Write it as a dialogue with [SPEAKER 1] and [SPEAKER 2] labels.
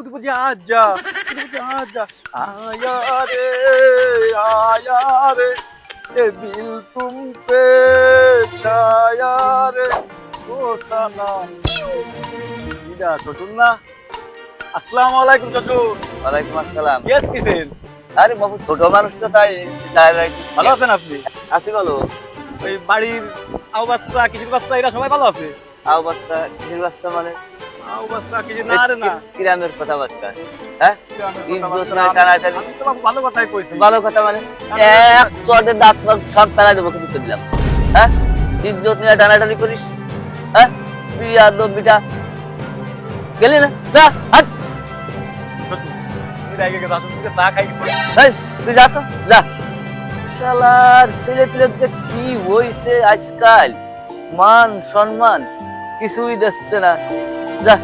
[SPEAKER 1] কুতুবজি আজা কুতুবজি আজা আয়া রে আয়া রে এ দিল তুম পে ছায়া রে ও সানা ইদা চটুন না আসসালামু আলাইকুম চটুন
[SPEAKER 2] ওয়ালাইকুম আসসালাম
[SPEAKER 1] কে আছেন
[SPEAKER 2] আরে বাবু ছোট মানুষ তো তাই
[SPEAKER 1] ভালো আছেন আপনি
[SPEAKER 2] আছি বলো
[SPEAKER 1] ওই বাড়ির আও বাচ্চা কিশোর বাচ্চা এরা সবাই ভালো আছে
[SPEAKER 2] আও বাচ্চা কিসের বাচ্চা মানে
[SPEAKER 1] আও বাচ্চা কিশোর না রে না
[SPEAKER 2] কিরামের কথাবার্তা হ্যাঁ ইজ্জত নাই, টানাটানি।
[SPEAKER 1] আমি তো ভালো কথাই কইছি
[SPEAKER 2] ভালো কথা মানে এক চটে দাঁত সব তারা দেবো কিন্তু দিলাম হ্যাঁ ইজ্জত নিয়ে টানাটানি করিস হ্যাঁ বিয়া দো গেলি না যা হাট
[SPEAKER 1] এটা আগে গেছে আসুন চা খাই
[SPEAKER 2] এই, তুই যা তো যা শালার ছেলে পেলের কি হইছে আজকাল মান সম্মান কিছুই দিচ্ছে না যা